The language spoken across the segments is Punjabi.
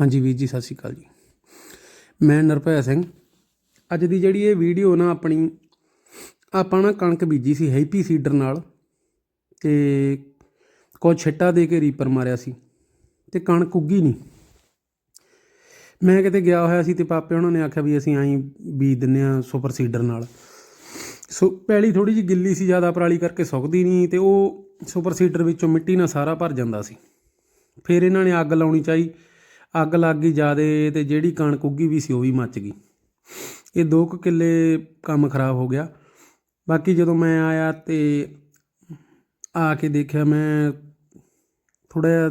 ਹਾਂਜੀ ਵੀਰ ਜੀ, ਸਤਿ ਸ਼੍ਰੀ ਅਕਾਲ ਜੀ। ਮੈਂ ਨਿਰਭੈ ਸਿੰਘ। ਅੱਜ ਦੀ ਜਿਹੜੀ ਇਹ ਵੀਡੀਓ ਨਾ ਆਪਣੀ, ਆਪਾਂ ਨਾ ਕਣਕ ਬੀਜੀ ਸੀ ਹੈਪੀ ਸੀਡਰ ਨਾਲ ਤੇ ਕੋਈ ਛਿੱਟਾ ਦੇ ਕੇ ਰੀਪਰ ਮਾਰਿਆ ਸੀ ਤੇ ਕਣਕ ਉੱਗੀ ਨਹੀਂ। ਮੈਂ ਕਿਤੇ ਗਿਆ ਹੋਇਆ ਸੀ ਤੇ ਪਾਪੇ ਉਹਨਾਂ ਨੇ ਆਖਿਆ ਵੀ ਅਸੀਂ ਆਈ ਬੀਜ ਦਿੰਨੇ ਆ ਸੁਪਰ ਸੀਡਰ ਨਾਲ। ਸੋ ਪਹਿਲੀ ਥੋੜੀ ਜਿਹੀ ਗਿੱਲੀ ਸੀ, ਜ਼ਿਆਦਾ ਪਰਾਲੀ ਕਰਕੇ ਸੁੱਕਦੀ ਨਹੀਂ ਤੇ ਉਹ ਸੁਪਰ ਸੀਡਰ ਵਿੱਚੋਂ ਮਿੱਟੀ ਨਾਲ ਸਾਰਾ ਭਰ ਜਾਂਦਾ ਸੀ। ਫਿਰ ਇਹਨਾਂ ਨੇ ਅੱਗ ਲਾਉਣੀ ਚਾਹੀ। ਅੱਗ ਲੱਗ ਗਈ ਜਿਆਦੇ ਅਤੇ ਜਿਹੜੀ ਕਣਕ ਉੱਗੀ ਵੀ ਸੀ ਉਹ ਵੀ ਮੱਚ ਗਈ। ਇਹ ਦੋ ਕੁ ਕਿੱਲੇ ਕੰਮ ਖਰਾਬ ਹੋ ਗਿਆ। ਬਾਕੀ ਜਦੋਂ ਮੈਂ ਆਇਆ ਤੇ ਆ ਕੇ ਦੇਖਿਆ, ਮੈਂ ਥੋੜਾ ਜਿਹਾ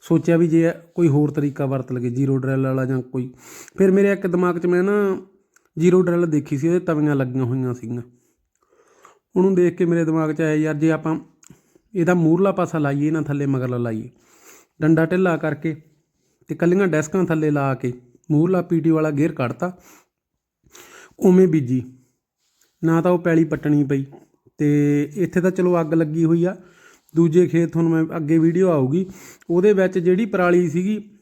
ਸੋਚਿਆ ਵੀ ਜੇ ਕੋਈ ਹੋਰ ਤਰੀਕਾ ਵਰਤ ਲਗੇ ਜ਼ੀਰੋ ਡਰੈਲ ਵਾਲਾ ਜਾਂ ਕੋਈ। ਫਿਰ ਮੇਰੇ ਇੱਕ ਦਿਮਾਗ 'ਚ ਮੈਂ ਨਾ ਜ਼ੀਰੋ ਡਰੈਲ ਦੇਖੀ ਸੀ, ਉਹਦੇ ਤਵੀਆਂ ਲੱਗੀਆਂ ਹੋਈਆਂ ਸੀਗੀਆਂ। ਉਹਨੂੰ ਦੇਖ ਕੇ ਮੇਰੇ ਦਿਮਾਗ 'ਚ ਆਇਆ, ਯਾਰ ਜੇ ਆਪਾਂ ਇਹਦਾ ਮੂਰਲਾ ਪਾਸਾ ਲਾਈਏ ਨਾ, ਥੱਲੇ ਮਗਰਲਾ ਲਾਈਏ। ਡੰਡਾ ਢਿੱਲਾ ਕਰਕੇ ਤੇ ਕੱਲੀਆਂ ਡੈਸਕਾਂ ਥੱਲੇ ਲਾ ਕੇ ਮੂਰਲਾ ਪੀਟੀ ਵਾਲਾ ਗੇਅਰ ਕੱਢਤਾ। ਉਵੇਂ ਬੀਜੀ। ਨਾ ਤਾਂ ਉਹ ਪੈਲੀ ਪੱਟਣੀ ਪਈ ਤੇ ਇੱਥੇ ਤਾਂ ਚਲੋ ਅੱਗ ਲੱਗੀ ਹੋਈ ਆ। ਦੂਜੇ ਖੇਤ ਤੁਹਾਨੂੰ ਮੈਂ ਅੱਗੇ ਵੀਡੀਓ ਆਊਗੀ। ਉਹਦੇ ਵਿੱਚ ਜਿਹੜੀ ਪਰਾਲੀ ਸੀਗੀ,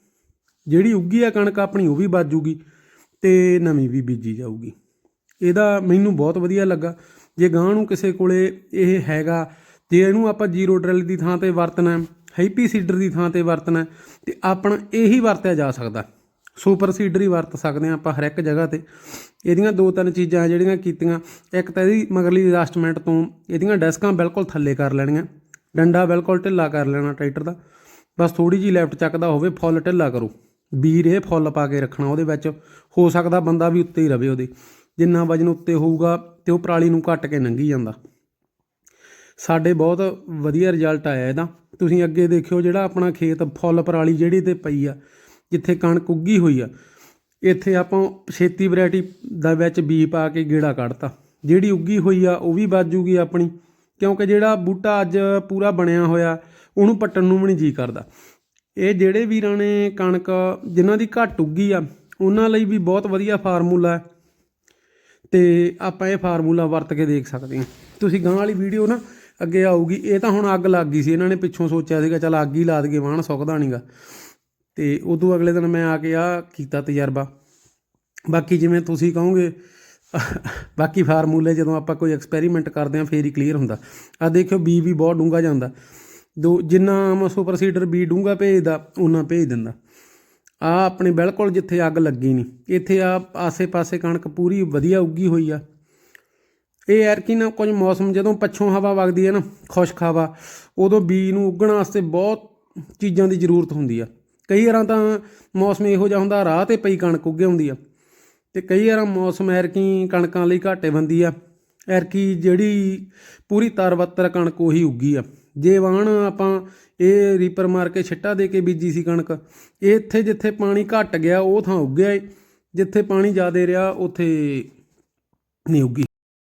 ਜਿਹੜੀ ਉੱਗੀ ਆ ਕਣਕ ਆਪਣੀ, ਉਹ ਵੀ ਬਾਜੂਗੀ ਤੇ ਨਵੀਂ ਵੀ ਬੀਜੀ ਜਾਊਗੀ। ਇਹਦਾ ਮੈਨੂੰ ਬਹੁਤ ਵਧੀਆ ਲੱਗਾ। ਜੇ ਗਾਂ ਨੂੰ ਕਿਸੇ ਕੋਲੇ ਇਹ ਹੈਗਾ, ਜੇ ਇਹਨੂੰ ਆਪਾਂ ਜ਼ੀਰੋ ਡਰਿਲ ਦੀ ਥਾਂ ਤੇ ਵਰਤਣਾ ਹੈਪੀ ਸੀਡਰ ਦੀ ਥਾਂ ਤੇ ਵਰਤਣਾ ਤੇ ਆਪਣਾ ਇਹੀ ਵਰਤਿਆ ਜਾ ਸਕਦਾ। ਸੁਪਰ ਸੀਡਰ ਹੀ ਵਰਤ ਸਕਦੇ ਆ ਆਪਾਂ ਹਰ ਇੱਕ ਜਗ੍ਹਾ ਤੇ। ਇਹਦੀਆਂ ਦੋ ਤਿੰਨ ਚੀਜ਼ਾਂ ਜਿਹੜੀਆਂ ਕੀਤੀਆਂ, ਇੱਕ ਤਾਂ ਇਹਦੀ ਮਗਰਲੀ ਐਡਜਸਟਮੈਂਟ ਤੋਂ ਇਹਦੀਆਂ ਡੈਸਕਾਂ ਬਿਲਕੁਲ ਥੱਲੇ ਕਰ ਲੈਣੀਆਂ, ਡੰਡਾ ਬਿਲਕੁਲ ਢਿੱਲਾ ਕਰ ਲੈਣਾ ਟਰੈਕਟਰ ਦਾ। ਬਸ ਥੋੜੀ ਜੀ ਲੈਫਟ ਚੱਕਦਾ ਹੋਵੇ, ਫੁੱਲ ਢਿੱਲਾ ਕਰੋ। ਵੀਰ ਇਹ ਫੁੱਲ ਪਾ ਕੇ ਰੱਖਣਾ ਉਹਦੇ ਵਿੱਚ। ਹੋ ਸਕਦਾ ਬੰਦਾ ਵੀ ਉੱਤੇ ਹੀ ਰਵੇ ਉਹਦੇ। ਜਿੰਨਾ ਵਜਨ ਉੱਤੇ ਹੋਊਗਾ ਤੇ ਉਹ ਪਰਾਲੀ ਨੂੰ ਘੱਟ ਕੇ ਲੰਘੀ ਜਾਂਦਾ। ਸਾਡੇ ਬਹੁਤ ਵਧੀਆ ਰਿਜ਼ਲਟ ਆਇਆ ਇਹਦਾ। ਤੁਸੀਂ ਅੱਗੇ ਦੇਖਿਓ ਜਿਹੜਾ ਆਪਣਾ ਖੇਤ ਫੁੱਲ ਪਰਾਲੀ ਜਿਹੜੀ ਤੇ ਪਈ ਆ, ਜਿੱਥੇ ਕਣਕ ਉੱਗੀ ਹੋਈ ਆ, ਇੱਥੇ ਆਪਾਂ ਛੇਤੀ ਵੈਰਾਈਟੀ ਦਾ ਵਿੱਚ ਬੀ ਪਾ ਕੇ ਗੇੜਾ ਕੱਢਤਾ। ਜਿਹੜੀ ਉੱਗੀ ਹੋਈ ਆ, ਉਹ ਵੀ ਬਾਜੂਗੀ ਆਪਣੀ, ਕਿਉਂਕਿ ਜਿਹੜਾ ਬੂਟਾ ਅੱਜ ਪੂਰਾ ਬਣਿਆ ਹੋਇਆ, ਉਹਨੂੰ ਪੱਟਣ ਨੂੰ ਵੀ ਨਹੀਂ ਜੀ ਕਰਦਾ। ਇਹ ਜਿਹੜੇ ਵੀਰਾਂ ਨੇ ਕਣਕ ਜਿਨ੍ਹਾਂ ਦੀ ਘੱਟ ਉੱਗੀ ਆ, ਉਹਨਾਂ ਲਈ ਵੀ ਬਹੁਤ ਵਧੀਆ ਫਾਰਮੂਲਾ ਹੈ। ਤੇ ਆਪਾਂ ਇਹ ਫਾਰਮੂਲਾ ਵਰਤ ਕੇ ਦੇਖ ਸਕਦੇ ਹਾਂ। ਤੁਸੀਂ ਗਾਂ ਵਾਲੀ ਵੀਡੀਓ ਨਾ ਅੱਗੇ ਆਊਗੀ। ਇਹ ਤਾਂ ਹੁਣ ਅੱਗ ਲੱਗ ਗਈ ਸੀ। ਇਹਨਾਂ ਨੇ ਪਿੱਛੋਂ ਸੋਚਿਆ ਸੀਗਾ, ਚਲ ਅੱਗ ਹੀ ਲਾ ਦਈਏ, ਵਾਹਣ ਸੁੱਕਦਾ ਨਹੀਂਗਾ। ਤੇ ਉਦੋਂ ਅਗਲੇ ਦਿਨ ਮੈਂ ਆ ਕੇ ਆ ਕੀਤਾ ਤਜਰਬਾ। ਬਾਕੀ ਜਿਵੇਂ ਤੁਸੀਂ ਕਹੋਗੇ, ਬਾਕੀ ਫਾਰਮੂਲੇ ਜਦੋਂ ਆਪਾਂ ਕੋਈ ਐਕਸਪੈਰੀਮੈਂਟ ਕਰਦੇ ਹਾਂ, ਫੇਰ ਹੀ ਕਲੀਅਰ ਹੁੰਦਾ। ਆ ਦੇਖਿਓ, ਬੀ ਵੀ ਬਹੁਤ ਡੂੰਗਾ ਜਾਂਦਾ। ਦੋ, ਜਿੰਨਾ ਆਮ ਸੁਪਰ ਸੀਡਰ ਬੀ ਡੂੰਗਾ ਭੇਜਦਾ ਉਹਨਾਂ ਭੇਜ ਦਿੰਦਾ। ਆ ਆਪਣੇ ਬਿਲਕੁਲ ਜਿੱਥੇ ਅੱਗ ਲੱਗੀ ਨਹੀਂ ਇੱਥੇ ਆ ਆਸੇ-ਪਾਸੇ ਕਣਕ ਪੂਰੀ ਵਧੀਆ ਉੱਗੀ ਹੋਈ ਆ। ਇਹ ਯਾਰ ਕੀ ਨਾ ਕੁਝ ਮੌਸਮ ਜਦੋਂ ਪੱਛੋਂ ਹਵਾ ਵਗਦੀ ਹੈ ਨਾ, ਖੁਸ਼ਕ ਹਵਾ, ਉਦੋਂ ਬੀਜ ਨੂੰ ਉੱਗਣ ਵਾਸਤੇ ਬਹੁਤ ਚੀਜ਼ਾਂ ਦੀ ਜ਼ਰੂਰਤ ਹੁੰਦੀ ਆ। ਕਈ ਵਾਰਾਂ ਤਾਂ ਮੌਸਮ ਇਹੋ ਜਿਹਾ ਹੁੰਦਾ, ਰਾਹ ਤੇ ਪਈ ਕਣਕ ਉੱਗੇ ਹੁੰਦੀ ਆ। ਤੇ ਕਈ ਵਾਰਾਂ ਮੌਸਮ ਐਰਕੀ ਕਣਕਾਂ ਲਈ ਘਾਟੇ ਬੰਦੀ ਆ। ਐਰਕੀ ਜਿਹੜੀ ਪੂਰੀ ਤਰਵੱਤਰ ਕਣਕ ਉਹੀ ਉੱਗੀ ਆ। ਜੇ ਵਾਣ ਆਪਾਂ ਇਹ ਰੀਪਰ ਮਾਰ ਕੇ ਛਿੱਟਾ ਦੇ ਕੇ ਬੀਜੀ ਸੀ ਕਣਕ, ਇਹ ਇੱਥੇ ਜਿੱਥੇ ਪਾਣੀ ਘਟ ਗਿਆ, ਉਹ ਥਾਂ ਉੱਗਿਆ ਏ। ਜਿੱਥੇ ਪਾਣੀ ਜ਼ਿਆਦਾ ਰਿਹਾ, ਉੱਥੇ ਨਹੀਂ ਉੱਗੀ।